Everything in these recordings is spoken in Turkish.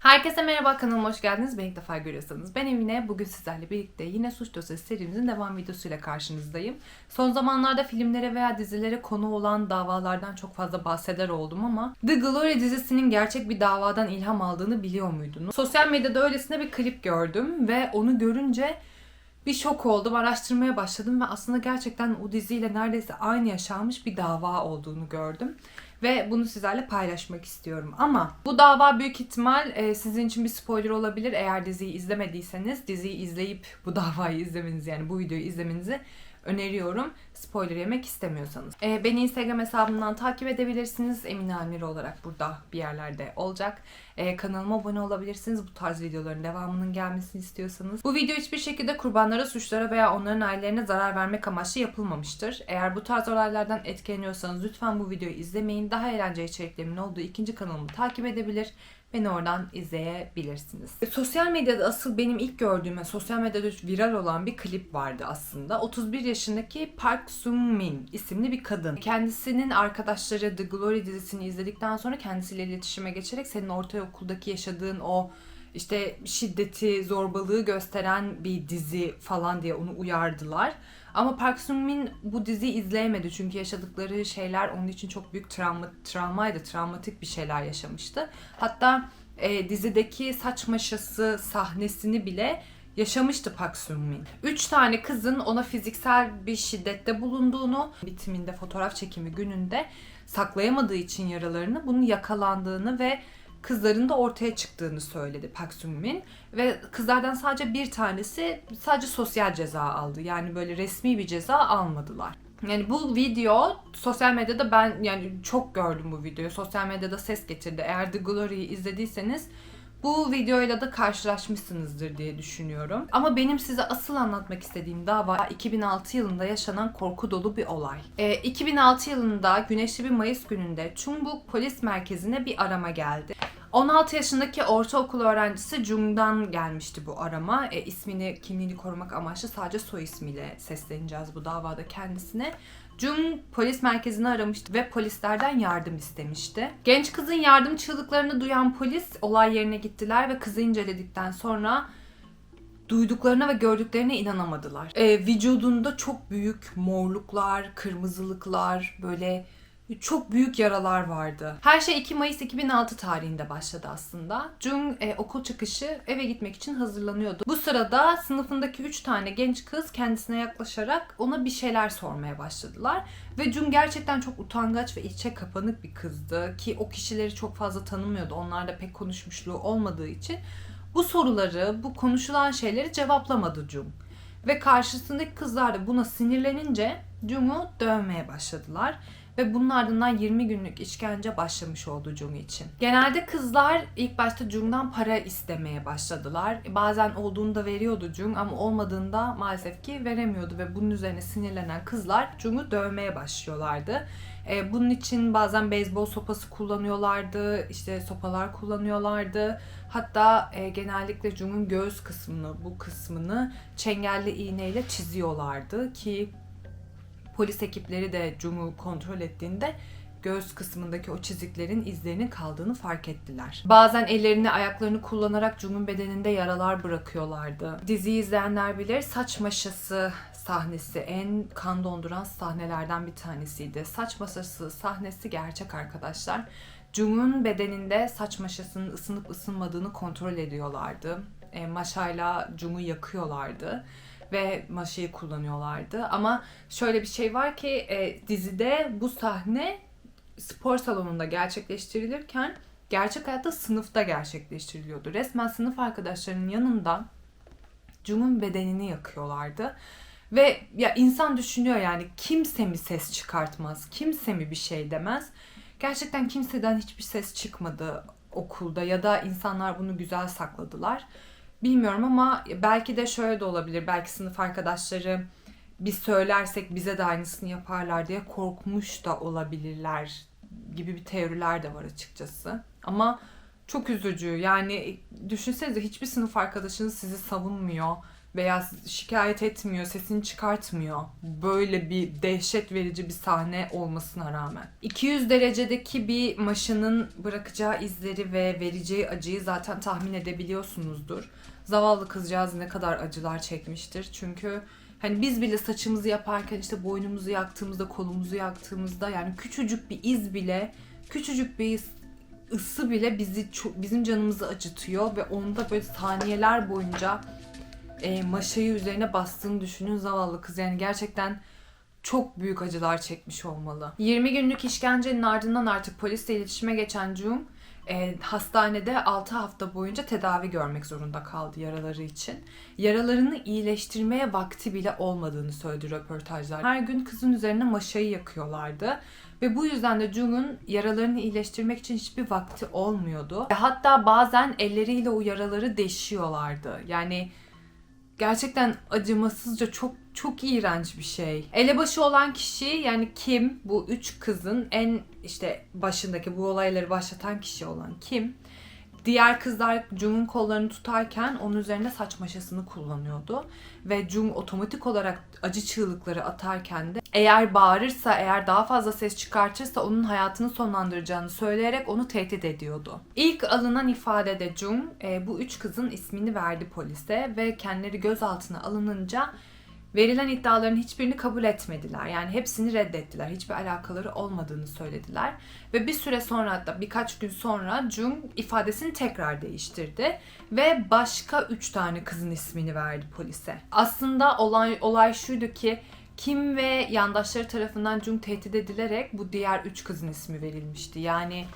Herkese merhaba kanalıma hoş geldiniz. Beni ilk defa görüyorsanız ben Emine. Bugün sizlerle birlikte yine Suç Dosyası serimizin devam videosuyla karşınızdayım. Son zamanlarda filmlere veya dizilere konu olan davalardan çok fazla bahseder oldum ama The Glory dizisinin gerçek bir davadan ilham aldığını biliyor muydunuz? Sosyal medyada öylesine bir klip gördüm ve onu görünce bir şok oldum. Araştırmaya başladım ve aslında gerçekten o diziyle neredeyse aynı yaşanmış bir dava olduğunu gördüm. Ve bunu sizlerle paylaşmak istiyorum. Ama bu dava büyük ihtimal e, sizin için bir spoiler olabilir. Eğer diziyi izlemediyseniz diziyi izleyip bu davayı izlemenizi yani bu videoyu izlemenizi öneriyorum. Spoiler yemek istemiyorsanız. E, beni Instagram hesabımdan takip edebilirsiniz. Emine Almir olarak burada bir yerlerde olacak. E, kanalıma abone olabilirsiniz. Bu tarz videoların devamının gelmesini istiyorsanız. Bu video hiçbir şekilde kurbanlara, suçlara veya onların ailelerine zarar vermek amaçlı yapılmamıştır. Eğer bu tarz olaylardan etkileniyorsanız lütfen bu videoyu izlemeyin. Daha eğlenceli içeriklerimin olduğu ikinci kanalımı takip edebilir. Beni oradan izleyebilirsiniz. E, Sosyal medyada asıl benim ilk gördüğüm, sosyal medyada viral olan bir klip vardı aslında. 31 yaşındaki Park Sung Min isimli bir kadın. Kendisinin arkadaşları The Glory dizisini izledikten sonra kendisiyle iletişime geçerek senin ortaokuldaki yaşadığın o işte şiddeti, zorbalığı gösteren bir dizi falan diye onu uyardılar. Ama Park Sung Min bu diziyi izleyemedi çünkü yaşadıkları şeyler onun için çok büyük travma, travmaydı, travmatik bir şeyler yaşamıştı. Hatta e, dizideki saç maşası sahnesini bile yaşamıştı Park Sung Min. Üç tane kızın ona fiziksel bir şiddette bulunduğunu, bitiminde fotoğraf çekimi gününde saklayamadığı için yaralarını, bunun yakalandığını ve kızların da ortaya çıktığını söyledi Park Sung Min ve kızlardan sadece bir tanesi sadece sosyal ceza aldı. Yani böyle resmi bir ceza almadılar. Yani bu video sosyal medyada ben yani çok gördüm bu videoyu. Sosyal medyada ses getirdi. Eğer The Glory'yi izlediyseniz bu videoyla da karşılaşmışsınızdır diye düşünüyorum. Ama benim size asıl anlatmak istediğim dava 2006 yılında yaşanan korku dolu bir olay. Ee, 2006 yılında güneşli bir Mayıs gününde Chungbuk Polis Merkezi'ne bir arama geldi. 16 yaşındaki ortaokul öğrencisi Jung'dan gelmişti bu arama. E, ismini, kimliğini korumak amaçlı sadece soy ismiyle sesleneceğiz bu davada kendisine. Jung polis merkezini aramıştı ve polislerden yardım istemişti. Genç kızın yardım çığlıklarını duyan polis olay yerine gittiler ve kızı inceledikten sonra duyduklarına ve gördüklerine inanamadılar. E, vücudunda çok büyük morluklar, kırmızılıklar, böyle çok büyük yaralar vardı. Her şey 2 Mayıs 2006 tarihinde başladı aslında. Jung e, okul çıkışı eve gitmek için hazırlanıyordu. Bu sırada sınıfındaki 3 tane genç kız kendisine yaklaşarak ona bir şeyler sormaya başladılar. Ve Jung gerçekten çok utangaç ve içe kapanık bir kızdı ki o kişileri çok fazla tanımıyordu. Onlarla pek konuşmuşluğu olmadığı için bu soruları, bu konuşulan şeyleri cevaplamadı Jung. Ve karşısındaki kızlar da buna sinirlenince Jung'u dövmeye başladılar ve bunun ardından 20 günlük işkence başlamış oldu Jung için. Genelde kızlar ilk başta Jung'dan para istemeye başladılar. Bazen olduğunu da veriyordu Jung ama olmadığında maalesef ki veremiyordu ve bunun üzerine sinirlenen kızlar Jung'u dövmeye başlıyorlardı. E, bunun için bazen beyzbol sopası kullanıyorlardı, işte sopalar kullanıyorlardı. Hatta e, genellikle Jung'un göğüs kısmını, bu kısmını çengelli iğneyle çiziyorlardı ki polis ekipleri de Jung'u kontrol ettiğinde göğüs kısmındaki o çiziklerin izlerinin kaldığını fark ettiler. Bazen ellerini ayaklarını kullanarak Jung'un bedeninde yaralar bırakıyorlardı. Diziyi izleyenler bilir saç maşası sahnesi en kan donduran sahnelerden bir tanesiydi. Saç maşası sahnesi gerçek arkadaşlar. Jung'un bedeninde saç maşasının ısınıp ısınmadığını kontrol ediyorlardı. E, maşayla Jung'u yakıyorlardı ve maşayı kullanıyorlardı. Ama şöyle bir şey var ki e, dizide bu sahne spor salonunda gerçekleştirilirken gerçek hayatta sınıfta gerçekleştiriliyordu. Resmen sınıf arkadaşlarının yanında Jung'un bedenini yakıyorlardı. Ve ya insan düşünüyor yani kimse mi ses çıkartmaz, kimse mi bir şey demez. Gerçekten kimseden hiçbir ses çıkmadı okulda ya da insanlar bunu güzel sakladılar. Bilmiyorum ama belki de şöyle de olabilir. Belki sınıf arkadaşları biz söylersek bize de aynısını yaparlar diye korkmuş da olabilirler gibi bir teoriler de var açıkçası. Ama çok üzücü. Yani düşünsenize hiçbir sınıf arkadaşınız sizi savunmuyor veya şikayet etmiyor, sesini çıkartmıyor. Böyle bir dehşet verici bir sahne olmasına rağmen. 200 derecedeki bir maşının bırakacağı izleri ve vereceği acıyı zaten tahmin edebiliyorsunuzdur. Zavallı kızcağız ne kadar acılar çekmiştir. Çünkü hani biz bile saçımızı yaparken işte boynumuzu yaktığımızda, kolumuzu yaktığımızda yani küçücük bir iz bile, küçücük bir iz- ısı bile bizi çok, bizim canımızı acıtıyor ve onda böyle saniyeler boyunca e, maşayı üzerine bastığını düşünün zavallı kız. Yani gerçekten çok büyük acılar çekmiş olmalı. 20 günlük işkencenin ardından artık polisle iletişime geçen Jung e, hastanede 6 hafta boyunca tedavi görmek zorunda kaldı yaraları için. Yaralarını iyileştirmeye vakti bile olmadığını söyledi röportajlar. Her gün kızın üzerine maşayı yakıyorlardı. Ve bu yüzden de Jung'un yaralarını iyileştirmek için hiçbir vakti olmuyordu. Hatta bazen elleriyle o yaraları deşiyorlardı. Yani gerçekten acımasızca çok çok iğrenç bir şey. Elebaşı olan kişi yani Kim bu üç kızın en işte başındaki bu olayları başlatan kişi olan Kim. Diğer kızlar Jung'un kollarını tutarken onun üzerine saç maşasını kullanıyordu. Ve Jung otomatik olarak acı çığlıkları atarken de eğer bağırırsa, eğer daha fazla ses çıkartırsa onun hayatını sonlandıracağını söyleyerek onu tehdit ediyordu. İlk alınan ifadede Jung e, bu üç kızın ismini verdi polise ve kendileri gözaltına alınınca verilen iddiaların hiçbirini kabul etmediler. Yani hepsini reddettiler. Hiçbir alakaları olmadığını söylediler. Ve bir süre sonra hatta birkaç gün sonra Jung ifadesini tekrar değiştirdi ve başka üç tane kızın ismini verdi polise. Aslında olay olay şuydu ki Kim ve yandaşları tarafından Jung tehdit edilerek bu diğer üç kızın ismi verilmişti. Yani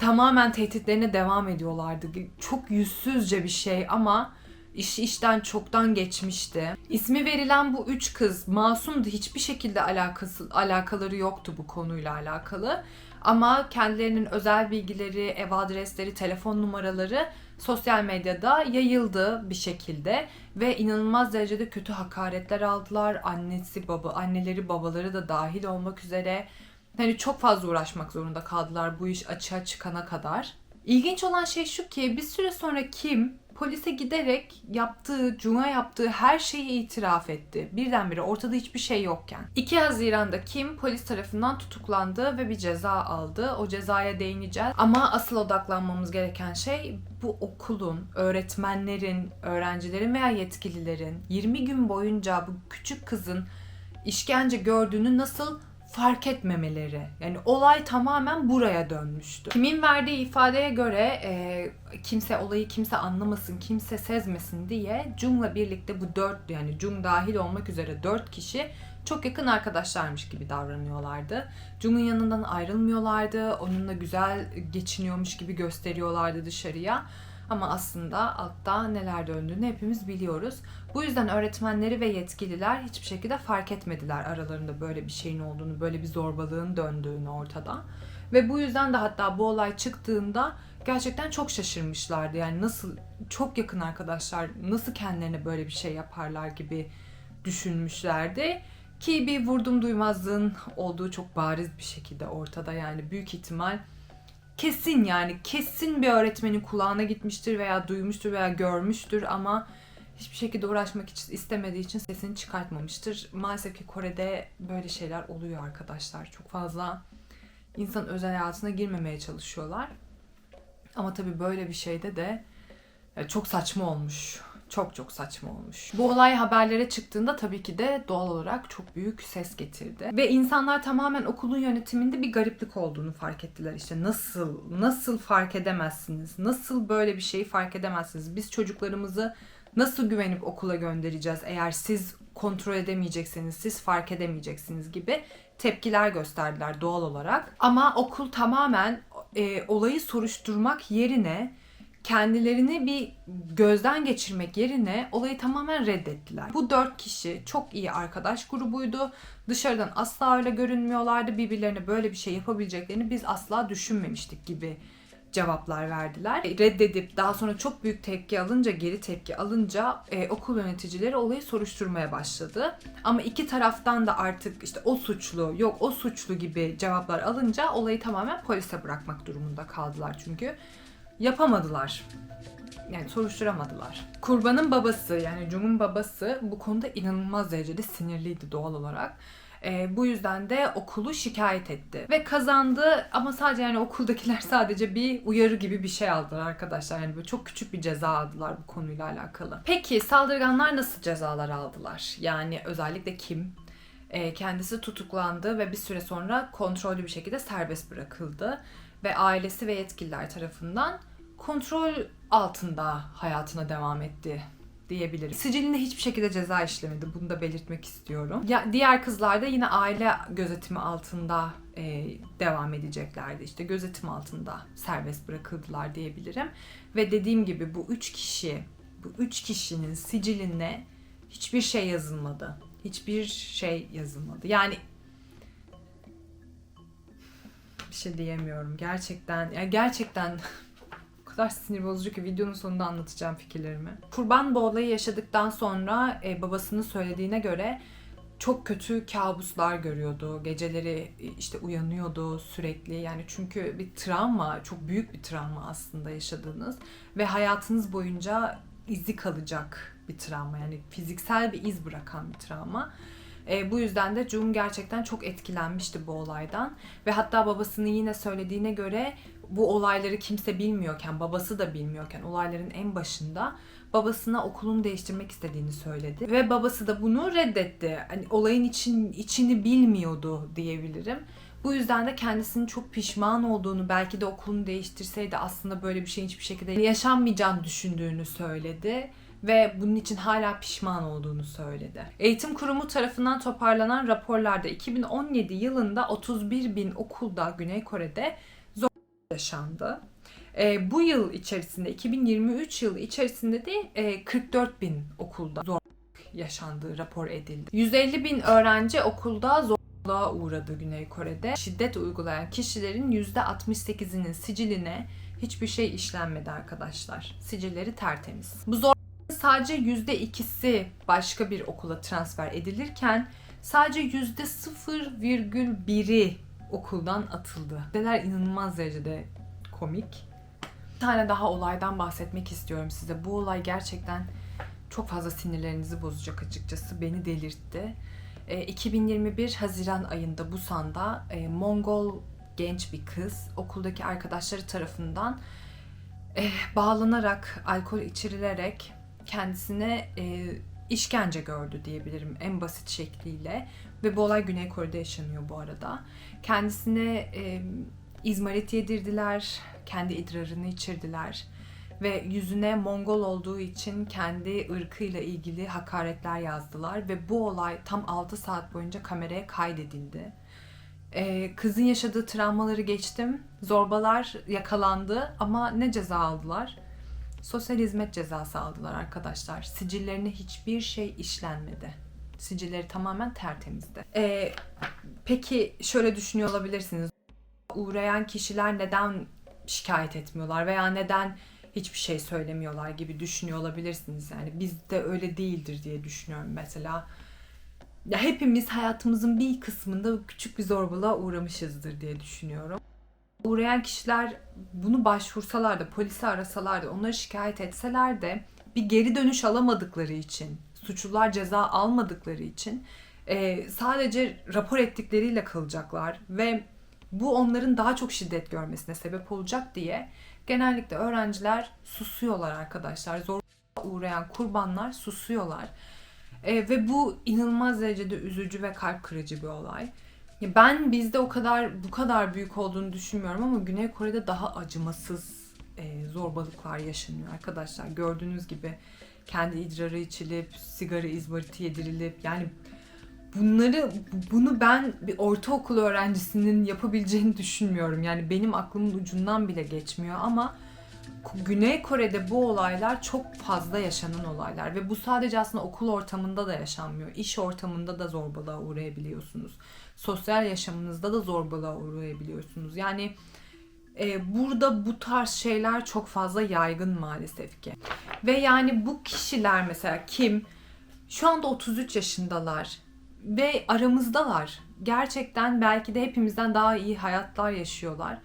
tamamen tehditlerine devam ediyorlardı. Çok yüzsüzce bir şey ama iş işten çoktan geçmişti. İsmi verilen bu üç kız masumdu. Hiçbir şekilde alakası alakaları yoktu bu konuyla alakalı. Ama kendilerinin özel bilgileri, ev adresleri, telefon numaraları sosyal medyada yayıldı bir şekilde ve inanılmaz derecede kötü hakaretler aldılar. Annesi, baba, anneleri, babaları da dahil olmak üzere hani çok fazla uğraşmak zorunda kaldılar bu iş açığa çıkana kadar. İlginç olan şey şu ki bir süre sonra Kim polise giderek yaptığı, Jung'a yaptığı her şeyi itiraf etti. Birdenbire ortada hiçbir şey yokken. 2 Haziran'da Kim polis tarafından tutuklandı ve bir ceza aldı. O cezaya değineceğiz. Ama asıl odaklanmamız gereken şey bu okulun, öğretmenlerin, öğrencilerin veya yetkililerin 20 gün boyunca bu küçük kızın işkence gördüğünü nasıl fark etmemeleri. Yani olay tamamen buraya dönmüştü. Kimin verdiği ifadeye göre e, kimse olayı kimse anlamasın, kimse sezmesin diye Jung'la birlikte bu dört yani Jung dahil olmak üzere dört kişi çok yakın arkadaşlarmış gibi davranıyorlardı. Jung'un yanından ayrılmıyorlardı. Onunla güzel geçiniyormuş gibi gösteriyorlardı dışarıya. Ama aslında altta neler döndüğünü hepimiz biliyoruz. Bu yüzden öğretmenleri ve yetkililer hiçbir şekilde fark etmediler aralarında böyle bir şeyin olduğunu, böyle bir zorbalığın döndüğünü ortada. Ve bu yüzden de hatta bu olay çıktığında gerçekten çok şaşırmışlardı. Yani nasıl çok yakın arkadaşlar nasıl kendilerine böyle bir şey yaparlar gibi düşünmüşlerdi. Ki bir vurdum duymazlığın olduğu çok bariz bir şekilde ortada yani büyük ihtimal kesin yani kesin bir öğretmenin kulağına gitmiştir veya duymuştur veya görmüştür ama hiçbir şekilde uğraşmak için istemediği için sesini çıkartmamıştır. Maalesef ki Kore'de böyle şeyler oluyor arkadaşlar. Çok fazla insan özel hayatına girmemeye çalışıyorlar. Ama tabii böyle bir şeyde de e, çok saçma olmuş. Çok çok saçma olmuş. Bu olay haberlere çıktığında tabii ki de doğal olarak çok büyük ses getirdi. Ve insanlar tamamen okulun yönetiminde bir gariplik olduğunu fark ettiler. İşte nasıl, nasıl fark edemezsiniz? Nasıl böyle bir şeyi fark edemezsiniz? Biz çocuklarımızı nasıl güvenip okula göndereceğiz eğer siz kontrol edemeyeceksiniz, siz fark edemeyeceksiniz gibi tepkiler gösterdiler doğal olarak. Ama okul tamamen e, olayı soruşturmak yerine kendilerini bir gözden geçirmek yerine olayı tamamen reddettiler. Bu dört kişi çok iyi arkadaş grubuydu. Dışarıdan asla öyle görünmüyorlardı. Birbirlerine böyle bir şey yapabileceklerini biz asla düşünmemiştik gibi cevaplar verdiler. Reddedip daha sonra çok büyük tepki alınca, geri tepki alınca e, okul yöneticileri olayı soruşturmaya başladı. Ama iki taraftan da artık işte o suçlu, yok o suçlu gibi cevaplar alınca olayı tamamen polise bırakmak durumunda kaldılar çünkü yapamadılar. Yani soruşturamadılar. Kurbanın babası yani Jung'un babası bu konuda inanılmaz derecede sinirliydi doğal olarak. Ee, bu yüzden de okulu şikayet etti. Ve kazandı ama sadece yani okuldakiler sadece bir uyarı gibi bir şey aldılar arkadaşlar. Yani böyle çok küçük bir ceza aldılar bu konuyla alakalı. Peki saldırganlar nasıl cezalar aldılar? Yani özellikle kim? Ee, kendisi tutuklandı ve bir süre sonra kontrollü bir şekilde serbest bırakıldı. Ve ailesi ve yetkililer tarafından kontrol altında hayatına devam etti diyebilirim. Sicilinde hiçbir şekilde ceza işlemedi. Bunu da belirtmek istiyorum. Ya diğer kızlar da yine aile gözetimi altında e, devam edeceklerdi. İşte gözetim altında serbest bırakıldılar diyebilirim. Ve dediğim gibi bu üç kişi, bu üç kişinin siciline hiçbir şey yazılmadı. Hiçbir şey yazılmadı. Yani bir şey diyemiyorum. Gerçekten, ya gerçekten kadar sinir bozucu ki videonun sonunda anlatacağım fikirlerimi. Kurban bu olayı yaşadıktan sonra e, babasının söylediğine göre çok kötü kabuslar görüyordu. Geceleri e, işte uyanıyordu sürekli. Yani çünkü bir travma, çok büyük bir travma aslında yaşadığınız ve hayatınız boyunca izi kalacak bir travma. Yani fiziksel bir iz bırakan bir travma. E, bu yüzden de Jung gerçekten çok etkilenmişti bu olaydan. Ve hatta babasının yine söylediğine göre bu olayları kimse bilmiyorken, babası da bilmiyorken olayların en başında babasına okulunu değiştirmek istediğini söyledi. Ve babası da bunu reddetti. Hani olayın için içini bilmiyordu diyebilirim. Bu yüzden de kendisinin çok pişman olduğunu, belki de okulunu değiştirseydi aslında böyle bir şeyin hiçbir şekilde yaşanmayacağını düşündüğünü söyledi ve bunun için hala pişman olduğunu söyledi. Eğitim kurumu tarafından toparlanan raporlarda 2017 yılında 31 bin okulda Güney Kore'de yaşandı. E, bu yıl içerisinde 2023 yılı içerisinde de e, 44 bin okulda zor yaşandığı rapor edildi. 150 bin öğrenci okulda zorluğa uğradı Güney Kore'de. Şiddet uygulayan kişilerin %68'inin siciline hiçbir şey işlenmedi arkadaşlar. Sicilleri tertemiz. Bu zor sadece %2'si başka bir okula transfer edilirken sadece %0,1'i okuldan atıldı. Neler inanılmaz derecede komik. Bir tane daha olaydan bahsetmek istiyorum size. Bu olay gerçekten çok fazla sinirlerinizi bozacak açıkçası. Beni delirtti. E, 2021 Haziran ayında Busan'da e, Mongol genç bir kız okuldaki arkadaşları tarafından e, bağlanarak, alkol içirilerek kendisine e, işkence gördü diyebilirim en basit şekliyle. Ve bu olay Güney Kore'de yaşanıyor bu arada. Kendisine e, izmarit yedirdiler, kendi idrarını içirdiler ve yüzüne Mongol olduğu için kendi ırkıyla ilgili hakaretler yazdılar ve bu olay tam 6 saat boyunca kameraya kaydedildi. Ee, kızın yaşadığı travmaları geçtim. Zorbalar yakalandı ama ne ceza aldılar? Sosyal hizmet cezası aldılar arkadaşlar. Sicillerine hiçbir şey işlenmedi. Sicilleri tamamen tertemizdi. Ee, peki şöyle düşünüyor olabilirsiniz. Uğrayan kişiler neden şikayet etmiyorlar veya neden hiçbir şey söylemiyorlar gibi düşünüyor olabilirsiniz. Yani bizde öyle değildir diye düşünüyorum mesela. Ya hepimiz hayatımızın bir kısmında küçük bir zorbalığa uğramışızdır diye düşünüyorum. Uğrayan kişiler bunu başvursalar da, polisi arasalar da, onları şikayet etseler de bir geri dönüş alamadıkları için, suçlular ceza almadıkları için e, sadece rapor ettikleriyle kalacaklar ve bu onların daha çok şiddet görmesine sebep olacak diye genellikle öğrenciler susuyorlar arkadaşlar. Zor uğrayan kurbanlar susuyorlar. E, ve bu inanılmaz derecede üzücü ve kalp kırıcı bir olay. Ben bizde o kadar bu kadar büyük olduğunu düşünmüyorum ama Güney Kore'de daha acımasız e, zorbalıklar yaşanıyor arkadaşlar. Gördüğünüz gibi kendi idrarı içilip, sigara izmariti yedirilip yani bunları bunu ben bir ortaokul öğrencisinin yapabileceğini düşünmüyorum. Yani benim aklımın ucundan bile geçmiyor ama Güney Kore'de bu olaylar çok fazla yaşanan olaylar ve bu sadece aslında okul ortamında da yaşanmıyor. İş ortamında da zorbalığa uğrayabiliyorsunuz. Sosyal yaşamınızda da zorbalığa uğrayabiliyorsunuz. Yani e, burada bu tarz şeyler çok fazla yaygın maalesef ki. Ve yani bu kişiler mesela kim? Şu anda 33 yaşındalar ve aramızdalar. Gerçekten belki de hepimizden daha iyi hayatlar yaşıyorlar.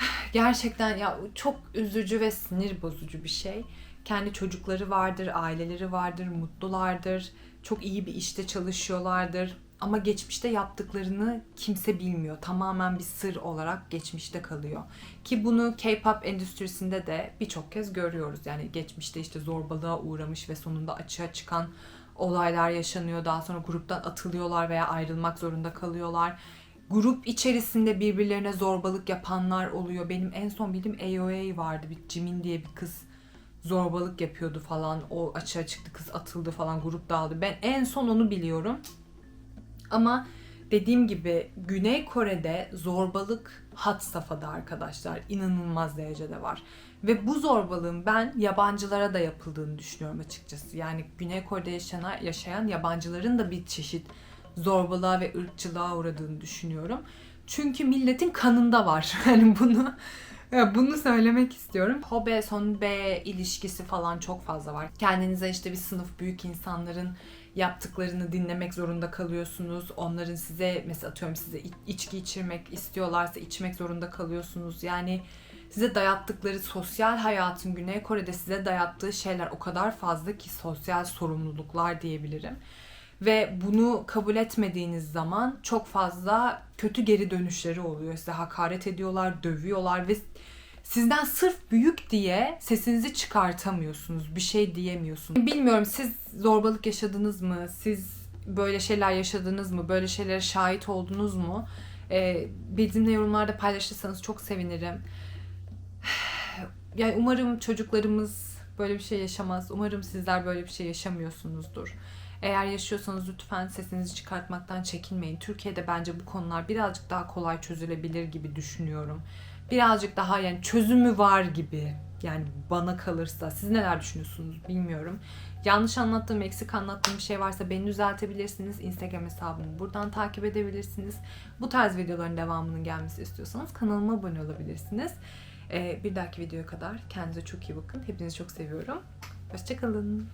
Gerçekten ya çok üzücü ve sinir bozucu bir şey. Kendi çocukları vardır, aileleri vardır, mutlulardır. Çok iyi bir işte çalışıyorlardır. Ama geçmişte yaptıklarını kimse bilmiyor. Tamamen bir sır olarak geçmişte kalıyor. Ki bunu K-pop endüstrisinde de birçok kez görüyoruz. Yani geçmişte işte zorbalığa uğramış ve sonunda açığa çıkan olaylar yaşanıyor. Daha sonra gruptan atılıyorlar veya ayrılmak zorunda kalıyorlar. Grup içerisinde birbirlerine zorbalık yapanlar oluyor. Benim en son bildiğim AOA vardı. Bir Jimin diye bir kız zorbalık yapıyordu falan. O açığa çıktı kız atıldı falan grup dağıldı. Ben en son onu biliyorum. Ama dediğim gibi Güney Kore'de zorbalık hat safhada arkadaşlar. İnanılmaz derecede var. Ve bu zorbalığın ben yabancılara da yapıldığını düşünüyorum açıkçası. Yani Güney Kore'de yaşayan, yaşayan yabancıların da bir çeşit zorbalığa ve ırkçılığa uğradığını düşünüyorum. Çünkü milletin kanında var. Yani bunu bunu söylemek istiyorum. Hobe sonbe ilişkisi falan çok fazla var. Kendinize işte bir sınıf büyük insanların yaptıklarını dinlemek zorunda kalıyorsunuz. Onların size mesela atıyorum size iç- içki içirmek istiyorlarsa içmek zorunda kalıyorsunuz. Yani size dayattıkları sosyal hayatın Güney Kore'de size dayattığı şeyler o kadar fazla ki sosyal sorumluluklar diyebilirim. Ve bunu kabul etmediğiniz zaman çok fazla kötü geri dönüşleri oluyor. Size hakaret ediyorlar, dövüyorlar ve sizden sırf büyük diye sesinizi çıkartamıyorsunuz. Bir şey diyemiyorsunuz. Bilmiyorum siz zorbalık yaşadınız mı? Siz böyle şeyler yaşadınız mı? Böyle şeylere şahit oldunuz mu? Ee, bizimle yorumlarda paylaşırsanız çok sevinirim. Yani umarım çocuklarımız böyle bir şey yaşamaz. Umarım sizler böyle bir şey yaşamıyorsunuzdur. Eğer yaşıyorsanız lütfen sesinizi çıkartmaktan çekinmeyin. Türkiye'de bence bu konular birazcık daha kolay çözülebilir gibi düşünüyorum. Birazcık daha yani çözümü var gibi. Yani bana kalırsa. Siz neler düşünüyorsunuz bilmiyorum. Yanlış anlattığım, eksik anlattığım bir şey varsa beni düzeltebilirsiniz. Instagram hesabımı buradan takip edebilirsiniz. Bu tarz videoların devamının gelmesi istiyorsanız kanalıma abone olabilirsiniz. Ee, bir dahaki videoya kadar kendinize çok iyi bakın. Hepinizi çok seviyorum. Hoşçakalın.